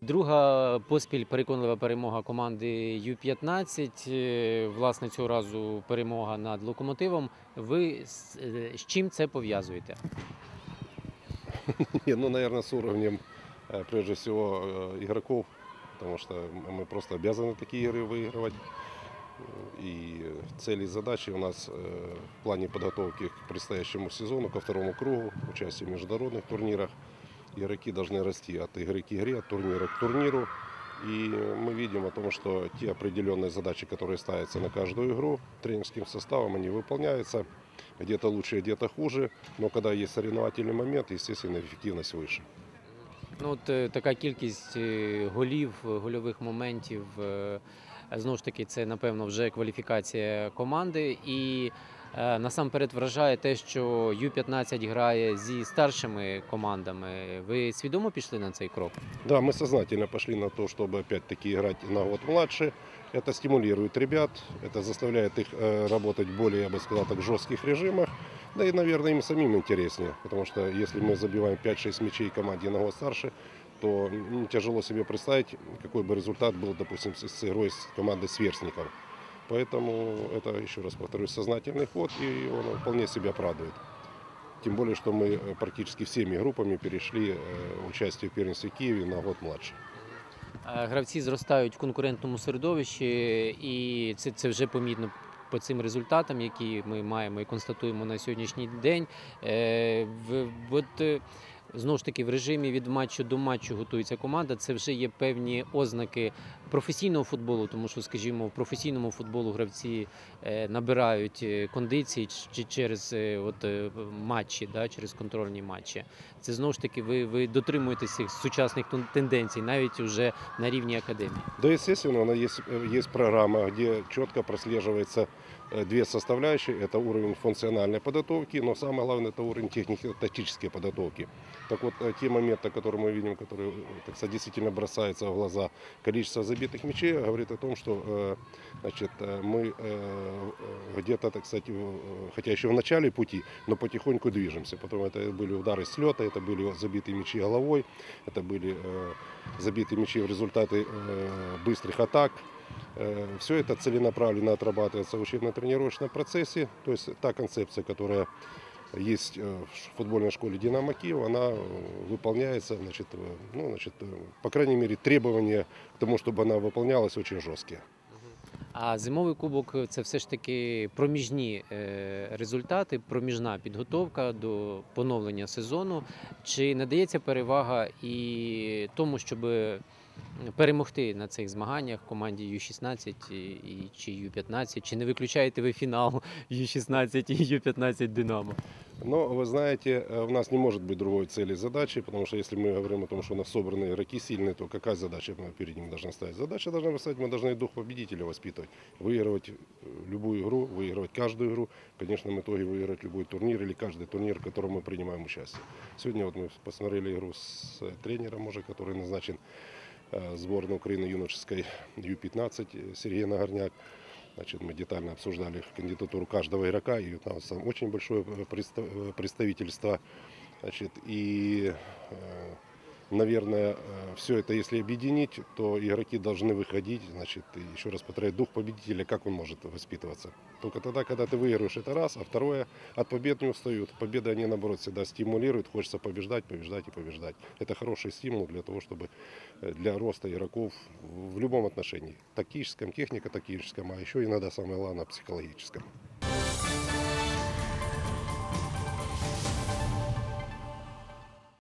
Друга поспіль переконлива перемога команди Ю-15. Е, Власне, цього разу перемога над локомотивом. Ви з, е, з чим це пов'язуєте? Не, ну, наверное, с уровнем, э, прежде всего, э, игроков, потому что мы просто обязаны такие игры выигрывать. И цели и задачи у нас э, в плане подготовки к предстоящему сезону, ко второму кругу, участие в международных турнирах. Игроки должны расти от игры к игре, от турнира к турниру. И мы видим о том, что те определенные задачи, которые ставятся на каждую игру тренерским составом, они выполняются. Где-то лучше, где-то хуже. Но когда есть соревновательный момент, естественно, эффективность выше. Ну, от е, така кількість е, голів, е, гольових моментів. е, Знову ж таки, це напевно вже кваліфікація команди. І е, насамперед вражає те, що Ю-15 грає зі старшими командами. Ви свідомо пішли на цей крок? Да, мы сознательно пошли на то, чтобы опять-таки играть на год младше. Это стимулирует ребят, это заставляет их э, работать в более, я бы сказал, так, жестких режимах. Да и, наверное, им самим интереснее, потому что если мы забиваем 5-6 мячей команде на год старше, то м, тяжело себе представить, какой бы результат был, допустим, с, с игрой с командой сверстников. Поэтому это, еще раз повторюсь, сознательный ход, и он вполне себя оправдывает. Тем более, что мы э, практически всеми группами перешли э, участие в первенстве Киеве на год младше. Е, Гравці зростають в конкурентному середовищі, і це, це вже помітно по цим результатам, які ми маємо і констатуємо на сьогоднішній день. Е, в, от, е, знову ж таки, в режимі від матчу до матчу готується команда. Це вже є певні ознаки професійного футболу, тому що, скажімо, в професійному футболу гравці е, набирають е, кондиції через е, от, матчі, да, через контрольні матчі. Це знову ж таки, ви, ви дотримуєтесь цих сучасних тенденцій, навіть вже на рівні академії. Да, естественно, она есть, э, где четко прослеживается э, две составляющие. Это уровень функциональной подготовки, но самое главное это уровень технико-тактической подготовки. Так вот, э, те моменты, которые мы видим, которые э, так сказать, действительно бросаются в глаза, количество забитых мячей говорит о том, что э, значит, э, мы э, э, где-то, так сказать, э, хотя еще в начале пути, но потихоньку движемся. Потом это были удары с лета, это были забитые мячи головой, это были э, забитые мячи в результате э, быстрых атак. Все это целенаправленно отрабатывается в учебно-тренировочном процессе. То есть та концепция, которая есть э, в футбольной школе «Динамо Киев», она э, выполняется, значит, э, ну, значит, э, по крайней мере, требования к тому, чтобы она выполнялась, очень жесткие. А зимовий кубок це все ж таки проміжні е, результати, проміжна підготовка до поновлення сезону. Чи надається перевага і тому, щоб перемогти на цих змаганнях команді Ю-16 і, і- чи Ю-15? Чи не виключаєте ви фінал Ю-16 і Ю-15 Динамо? Но вы знаете, э, у нас не может быть другой цели и задачи, потому что если мы говорим о том, что у нас собраны игроки сильные, то какая задача мы перед ними должна ставить? Задача должна стоять, мы должны дух победителя воспитывать, выигрывать э, любую игру, выигрывать каждую игру, в конечном итоге выиграть любой турнир или каждый турнир, в котором мы принимаем участие. Сегодня вот мы посмотрели игру с э, тренером уже, который назначен э, сборной Украины юношеской Ю-15 э, Сергей Нагорняк. Значит, мы детально обсуждали кандидатуру каждого игрока, и там очень большое предста- представительство. Значит, и, наверное, все это, если объединить, то игроки должны выходить, значит, еще раз повторяю, дух победителя, как он может воспитываться. Только тогда, когда ты выигрываешь, это раз, а второе, от побед не устают. Победы, они, наоборот, всегда стимулируют, хочется побеждать, побеждать и побеждать. Это хороший стимул для того, чтобы э, для роста игроков в любом отношении. Тактическом, технико-тактическом, а еще иногда самое главное психологическом.